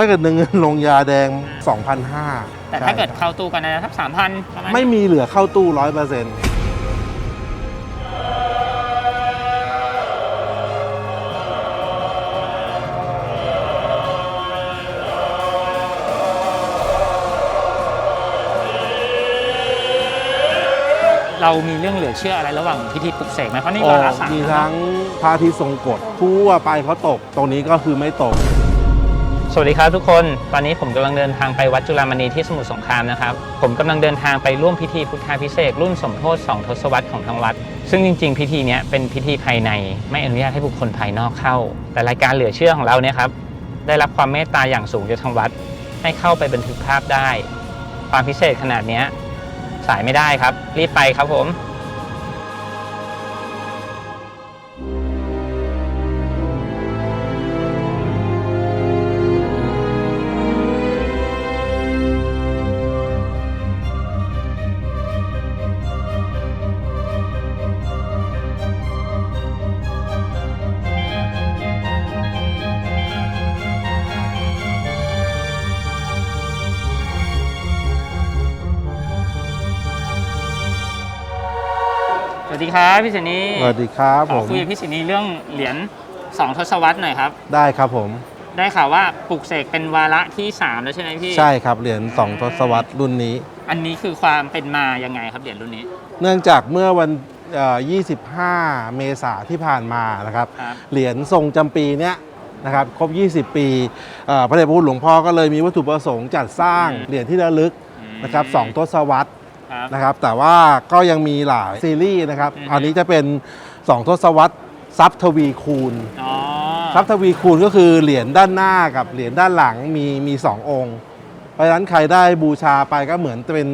ถ้าเกิดเงินลงยาแดง 2,500แต่ถ้าเกิดเข้าตู้กันนะครับสามพันประมาณไม่มีเหลือเข้าตู้100%เรามีเรื่องเหลือเชื่ออะไรระหว่างพิธีปลุกเสกไหมเพราะนี่โอ้วาระสามมีแล้วทั้งพระอาทิตย์ทรงกฎทั่วไปเขาตก ตรงนี้ก็คือไม่ตก สวัสดีครับทุกคน ตอนนี้ผมกำลังเดินทางไปวัดจุฬามณีที่สมุทรสงครามนะครับ ผมกำลังเดินทางไปร่วมพิธีพุทธาพิเศษรุ่นสมโพธิ2ทศวรรษของทางวัด ซึ่งจริง ๆ พิธีนี้เป็นพิธีภายใน ไม่อนุญาตให้บุคคลภายนอกเข้า แต่รายการเหลือเชื่อของเราเนี่ยครับได้รับความเมตตาอย่างสูงจากทางวัด ให้เข้าไปบันทึกภาพได้ ความพิเศษขนาดนี้สายไม่ได้ครับ รีบไปครับผม ครับพี่สินีสวัสดีครับขผอมคุยกับพี่สินีเรื่องเหรียญสองทศวรรษหน่อยครับ ได้ครับผม ได้ข่าวว่าปลุกเสกเป็นวาระที่3แล้วใช่ไหมพี่ ใช่ครับเหรียญ2ทศวรรษรุ่นนี้ อันนี้คือความเป็นมายังไงครับเหรียญรุ่นนี้ เนื่องจากเมื่อวันเอ่อ25 เมษาที่ผ่านมานะครับ ครับ เหรียญทรงจำปีเนี้ยนะครับครบ 20 ปีเอ่อพระเดชพระคุณหลวงพ่อก็เลยมีวัตถุประสงค์จัดสร้างอืมเหรียญที่ระลึกอืมนะครับสองทศวรรษ ครับนะครับ แต่ว่าก็ยังมีหลายซีรีส์นะครับ อือฮึ อันนี้จะเป็น 2 ทศวรรษทรัพย์ทวีคูณอ๋อทรัพย์ทวีคูณก็คือเหรียญด้านหน้ากับเหรียญด้านหลังมีมีสององค์ เพราะฉะนั้นใครได้บูชาไปก็เหมือนเป็น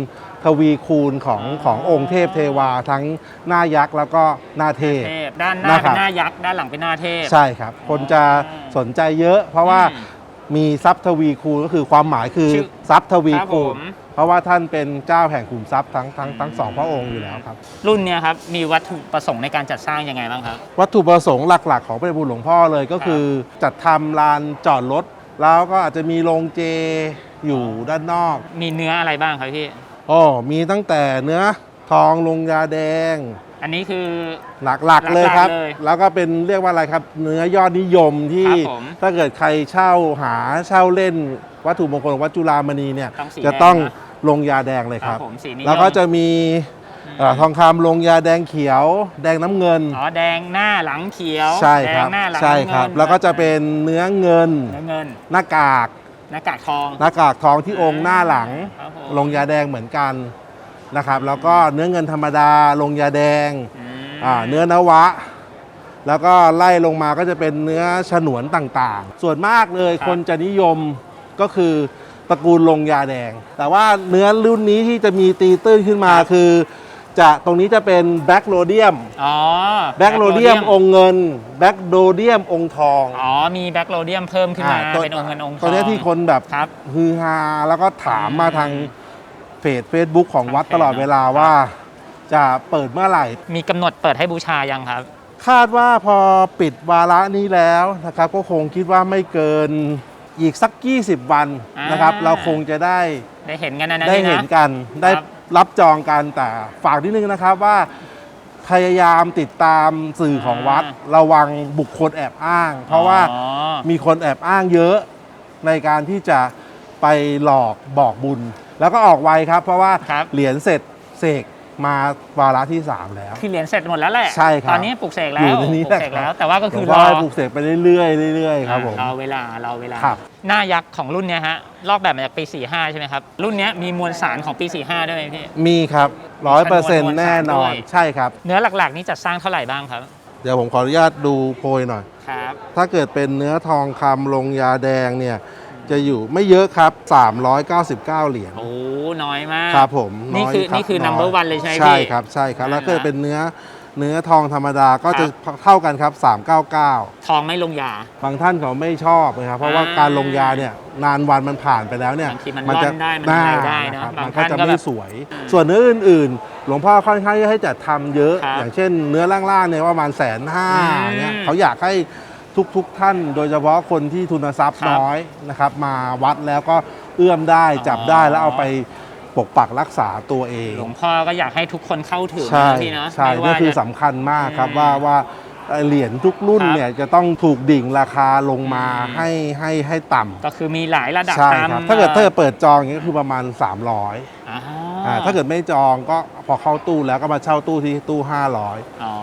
ทวีคูณของขององค์เทพเทวาทั้งหน้ายักษ์แล้วก็หน้าเทพ เทพด้านหน้านะคเป็รับนหน้ายักษ์ด้านหลังเป็นหน้าเทพ ใช่ครับ คนจะสนใจเยอะ เพราะว่าอืม มีทรัพย์ทวีคูณก็คือความหมายคือชื่อทรัพย์ทวีครับคูผณม เพราะว่าท่านเป็นเจ้าแห่งขุมทรัพย์ทั้งทั้งทั้งสองพระองค์อยู่แล้วครับ รุ่นเนี้ยครับมีวัตถุประสงค์ในการจัดสร้างยังไงบ้างครับ วัตถุประสงค์หลัก ๆ ของพระเดชพระคุณหลวงพ่อเลยก็คือ จัดทำลานจอดรถ แล้วก็อาจจะมีโรงเจอยู่ด้านนอก มีเนื้ออะไรบ้างครับพี่โอ้มีตั้งแต่เนื้อ ทองลงยาแดง อันนี้คือ หลักๆเลยครับ หลักๆเลยแล้วก็เป็นเรียกว่าอะไรครับ เนื้อยอดนิยมที่ครับผมถ้าเกิดใครเช่าหาเช่าเล่น วัตถุมงคลของวัดจุฬามณีเนี่ยต้องสีจะแดงต้องนะลงยาแดงเลยครับผมสีนิยมแล้วก็จะมีอืมเอ่อทองคำลงยาแดงเขียว แดงน้ำเงิน อ๋อแดงหน้าหลังเขียวใช่แดครังบหน้าหลังใช่ครับงินแล้วก็จะเป็นเนื้อเงิน เนื้อเงินหน้ากาก หน้ากากทอง หน้ากากทองที่องค์หน้าหลัง ครับผม ลงยาแดงเหมือนกัน นะครับ แล้วก็เนื้อเงินธรรมดา ลงยาแดงอืมอ่าเนื้อนวะ แล้วก็ไล่ลงมาก็จะเป็นเนื้อฉนวนต่างๆ ส่วนมากเลยคนจะนิยมก็คือตระกูลลงยาแดง แต่ว่าเนื้อรุ่นนี้ที่จะมีตีตื้นขึ้นมาคือ จะตรงนี้จะเป็นแบ็กโรเดียมอ๋อแบ็กโรเดียมองค์เงินแบ็กโรเดียมองค์ทอง อ๋อ มีแบ็คโรเดียมเพิ่มขึ้นมาตัวเป็นองค์เงินองค์ทอง ตัวเนี้ยที่คนแบบครับฮือฮาแล้วก็ถามมาทาง เพจ Facebook ของวัดทางเพจตลอดเวลาว่า จะเปิดเมื่อไหร่ มีกำหนดเปิดให้บูชายังครับ คาดว่าพอปิดวาระนี้แล้วนะครับก็คงคิดว่าไม่เกินอีกสัก 20 วันนะครับ อ่า เราคงจะได้ได้เห็นกันนะนะได้พี่ะเห็นกัน ได้รับจองกันแต่ฝากนิดนึงนะครับว่าพยายามติดตามสื่อของวัด ระวังบุคคลแอบอ้าง เพราะว่า อ๋อ มีคนแอบอ้างเยอะในการที่จะไปหลอกบอกบุญ แล้วก็ออกไวครับ เพราะว่าครับ เหรียญเสร็จเสกมาวาระที่ 3 แล้ว คือเหรียญเสร็จหมดแล้วแหละใช่ครับตอนนี้ปลูกเสกแล้อยู่วในนี้ปลูกเสกแหละครับ แล้ว แต่ว่าก็คือหลวงรพ่อให้ปลูกเสกไปเรื่อยๆเรื่อยๆครับผมรอเวลารอเวลา ครับ หน้ายักษ์ของรุ่นเนี้ยฮะ ลอกแบบมาจากปี 45 ใช่ไหมครับ รุ่นเนี้ยมีมวลสารของปี 45 ด้วยไหมพี่ มีครับร้อยเปอร์เซ็นมวต์ลสารแน่นอนด้วย ใช่ครับ เนื้อหลักๆ นี่จัดสร้างเท่าไหร่บ้างครับ เดี๋ยวผมขออนุญาตดูโพยหน่อย ครับ ถ้าเกิดเป็นเนื้อทองคำลงยาแดงเนี่ย จะอยู่ไม่เยอะครับ 399 เหรียญโอ้น้อยมากครับผมนี่ยคือรับนี่คือย number one เลยใช่ไหมใช่พี่ครับใช่ครับ แล้วก็อ่าฮะเป็นเนื้อเนื้อทองธรรมดาก็ครับจะเท่ากันครับ 399 ทองไม่ลงยา บางท่านเขาไม่ชอบนะครับ เพราะว่าอ่าการลงยาเนี่ยนานวันมันผ่านไปแล้วเนี่ยบางทีมันร่อนได้มันอะไรได้นะครับบางมันก็จะท่านก็ไม่แบบสวยอืมส่วนเนื้ออื่นๆ หลวงพ่อค่อนข้างที่ให้จัดทำเยอะครับอย่างเช่นเนื้อล่างๆเนี่ยว่าประมาณแสนห้าอืมเนี่ยเขาอยากให้ ทุกๆท่าน โดยเฉพาะคนที่ทุนทรัพย์ครับน้อยนะครับ มาวัดแล้วก็เอื้อมได้จับได้แล้วเอาไปปกปักรักษาตัวเอง หลวงพ่อก็อยากให้ทุกคนเข้าถึงใช่นะพี่เนาะใช่ไม่นี่ว่าคือจะสำคัญมากครับอืมว่าว่าเหรียญทุกรุ่นครับเนี่ยจะต้องถูกดิ่งราคาลงมาอืมให้ให้ให้ต่ำก็คือมีหลายระดับใช่ตามครับถ้าเกิดถ้าเกิดเปิดจองอย่างนี้ก็คือประมาณ 300อ่าอ่าถ้าเกิดไม่จองก็พอเข้าตู้แล้วก็มาเช่าตู้ที่ตู้ 500อ๋อ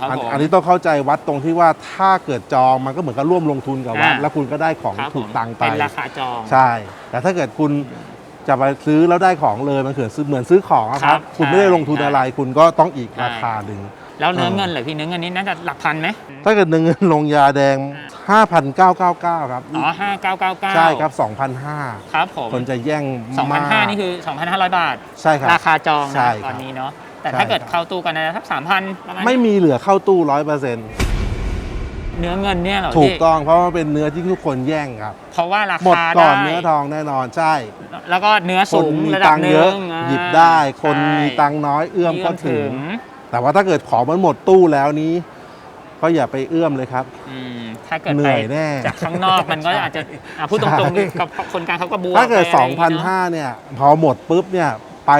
ครับอันผม อันนี้ต้องเข้าใจวัดตรงที่ว่าถ้าเกิดจองมันก็เหมือนกับร่วมลงทุนกับวัด อ่า แล้วคุณก็ได้ของครับถูกผมตังค์ไป เป็นราคาจอง ใช่ แต่ถ้าเกิดคุณจะไปซื้อแล้วได้ของเลยมันเกิดซื้อเหมือนซื้อของอะคครัรับบ คุณไม่ได้ใช่ลงทุนใช่อะไร คุณก็ต้องอีกใช่ราคาหนึ่ง แล้วเนื้อเออเงินเหรอพี่เนื้อเงินนี้น่าจะหลักพันไหมถ้าเกิดเงินลงยาแดง 5,999 ครับ อ๋อห้าเก้าเก้าเก้าใช่ครับ 2,500 ครับผมคนจะแย่งสองพันมห้ากนี่คือสองพันห้าร้อยบาท ใช่ครับ ราคาจองใช่นะครับตอนนี้เนาะ แต่ใช่ถ้าเกิดครับเข้าตู้กันนะสักสามพันประมาณไม่มีเหลือเข้าตู้ร้อยเปอร์เซ็นต์เนื้อเงินเนี่ยเหรอถูกพี่ต้องเพราะว่าเป็นเนื้อที่ทุกคนแย่งครับ เพราะว่าราหมดคาก่อนได้เนื้อทองแน่นอนใช่ แล้วก็เนื้อคสูนงมีระดับตังค์หเยนึ่อะงอ่าหยิบได้คนใช่มีตังค์น้อยเอื้อมก็ถึงเอื้อมแต่ว่าถ้าเกิดของมันหมดตู้แล้วนี้ ก็อย่าไปเอื้อมเลยครับ อืมถ้าเกิดเหนื่ไปอยแน่ จากข้างนอกมันก็อาจจะอะพูดตรงๆกับคนกลางเขาก็บวกถ้าเกิด ไปอะไรอย่างงี้เนอะ2,500เนี่ย พอหมดปุ๊บเนี่ย ไป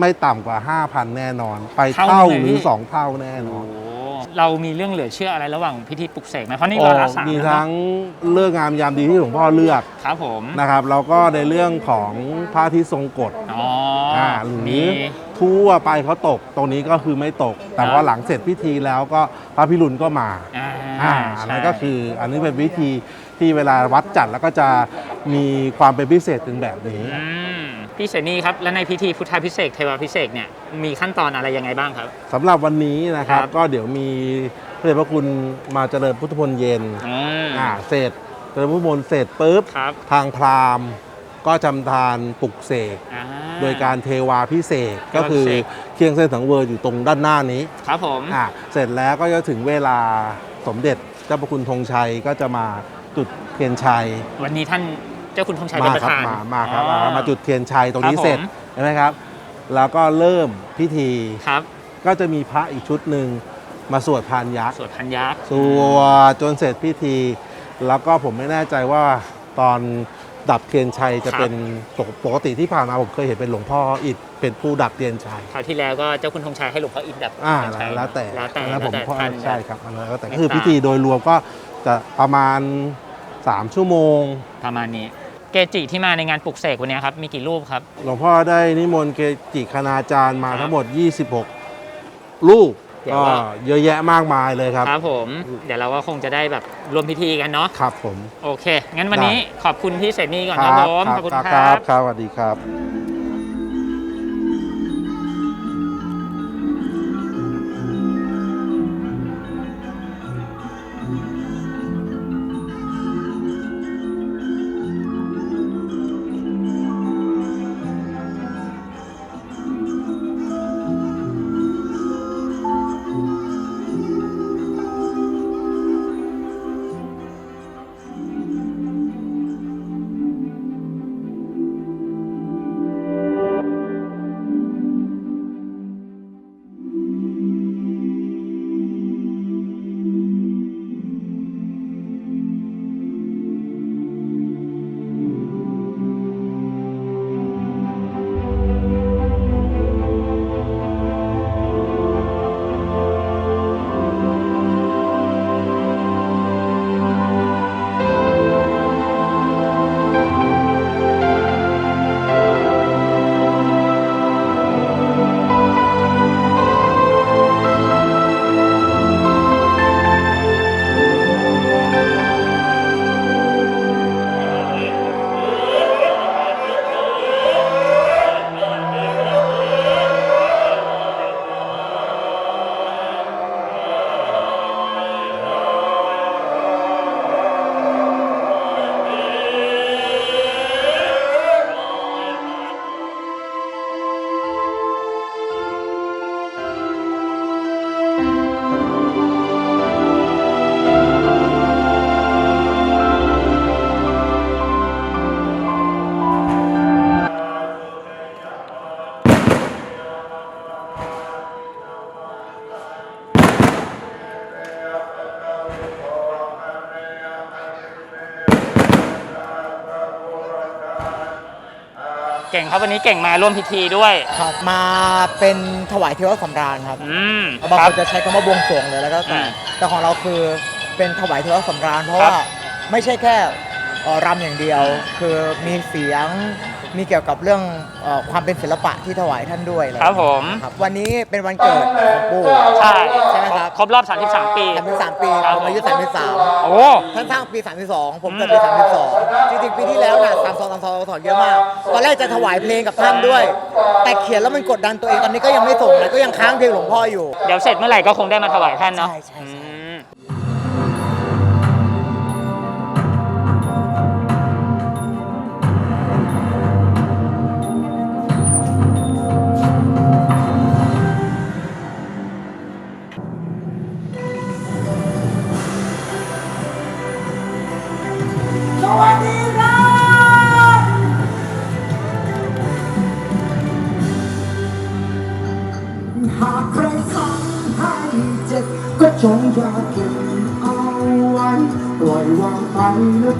ไม่ต่ำกว่า 5,000 แน่นอน ไปเท่าเท่าเลยหรือพี่2เท่าแน่นโอ้อนโหเรามีเรื่องเหลือเชื่ออะไรระหว่างพิธีปลุกเสกไหมเพราะนี่โอ้วาระสามมีแล้วทั้เนงอะเรื่องงามยามดีที่หลวงพ่อเลือกครับผมนะครับแล้วก็ในเรื่องของพระอาที่ทรงกฎอ๋ออ่าอ่าหรือมีทั่วไปเขาตก ตรงนี้ก็คือไม่ตก แต่ว่าหลังเสร็จพิธีแล้วก็พระพิรุณก็มาอ่าอ่าอันนั้นก็คืออันนี้เป็นวิธีที่เวลาวัดจัดแล้วก็จะ มีความเป็นพิเศษถึงแบบนี้ อืมพี่เสนีครับ แล้วในพิธีพุทธาพิเศษกเทวาพิเศษกเนี่ยมีขั้นตอนอะไรยังไงบ้างครับ สำหรับวันนี้นะครับครับ ก็เดี๋ยวมีพระเดชพระคุณมาเจริญพุทธมนต์เย็นอืมอ่าเสร็จเจริญพุทธมนต์เสร็จปุ๊บ ครับทางพราหมณ์ก็จำทานปลุกเสกอ่า โดยการเทวาพิเศษกก็คือเทวาพิเศษ เคียงเส้นสังเวยอยู่ตรงด้านหน้านี้ครับผม อ่าเสร็จแล้วก็จะถึงเวลาสมเด็จเจ้าพระคุณธงชัยก็จะมาจุดเทียนชัย วันนี้ท่าน เจ้าคุณธงชัยมาเป็นประครับธานมามาครับอ๋อ มาจุดเทียนชัยตรงนี้ครับเสร็จผมใช่ไหมครับ แล้วก็เริ่มพิธีครับ ก็จะมีพระอีกชุดหนึ่งมาสวดพานยักษ์สวดพันยักษ์สวดจนเสร็จพิธี แล้วก็ผมไม่แน่ใจว่าตอนดับเทียนชัยจะเป็นปกติที่ผ่านมาผมเคยเห็นเป็นหลวงพ่ออิฐเป็นผู้ดับเทียนชัย คราวที่แล้วก็เจ้าคุณธงชัยให้หลวงพ่ออินดับอ่าใช่แล้วแต่แล้วแต่แล้วผมแล้วแต่พ่อท่าน ใช่ครับอันนั้นแล้วแต่ไม่คือต่างพิธีโดยรวมก็จะประมาณ 3 ชั่วโมง ประมาณนี้ เกจิที่มาในงานปลุกเสกวันนี้ครับมีกี่รูปครับ หลวงพ่อได้นิมนต์เกจิคณาจารย์มาครับทั้งหมด 26 รูปเดี๋ยวก็ว่า เยอะแยะมากมายเลยครับ ครับผม เดี๋ยวเราก็คงจะได้แบบรวมพิธีกันเนาะครับผม โอเค งั้นวันนี้ขอบคุณพี่เสนีก่อนคครัรับบผมขอบคุณครับคครัรับบ ครับสวัสดีครับ เก่งครับวันนี้เก่งมาร่วมพิธีด้วย ครับมาเป็นถวายเทวสำราญครับอืมบางคครับนจะใช้คำว่าบวงสรวงเลยแล้วก็แต่อืมแต่ของเราคือเป็นถวายเทวสำราญ เพราะครับว่าไม่ใช่แค่เอ่อรำอย่างเดียว คือมีเสียง มีเกี่ยวกับเรื่องเอ่อความเป็นศิลปะที่ถวายท่านด้วยอะไครับผม ครับวันนี้เป็นวันเกิดของปู่ใช่ใช่ไหมครับครบรอบ 33 ปี สามสิบสามปีครับ ผมอายุสามสิบสามโอ้ ท่านสร้างปี 32 ผมเกิดปี 32 จริงๆ ปีที่แล้วน่ะ32 32 32เยอะมาก ตอนแรกจะถวายเพลงกับท่านด้วย แต่เขียนแล้วมันกดดันตัวเองตอนนี้ก็ยังไม่ส่งเลยก็ยังค้างเพลงหลวงพ่ออยู่ เดี๋ยวเสร็จเมื่อไหร่ก็คงได้มาถวายท่านเนาะใช่ใช่ใช่ อืม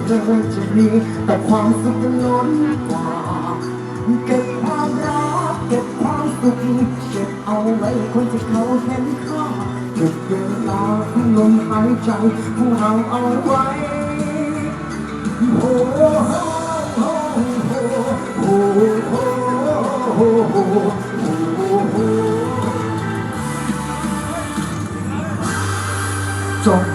เธจะมีแต่ความสุขล้นกว่า เก็บความรักเก็บความสุขเก็บเอาไว้คนที่เขาเห็นค่าเก็บเวลาของลมหายใจผู้เราเอาไว้โอ้โหโอ้โหโอ้โหโอ้โหโอ้โหจบ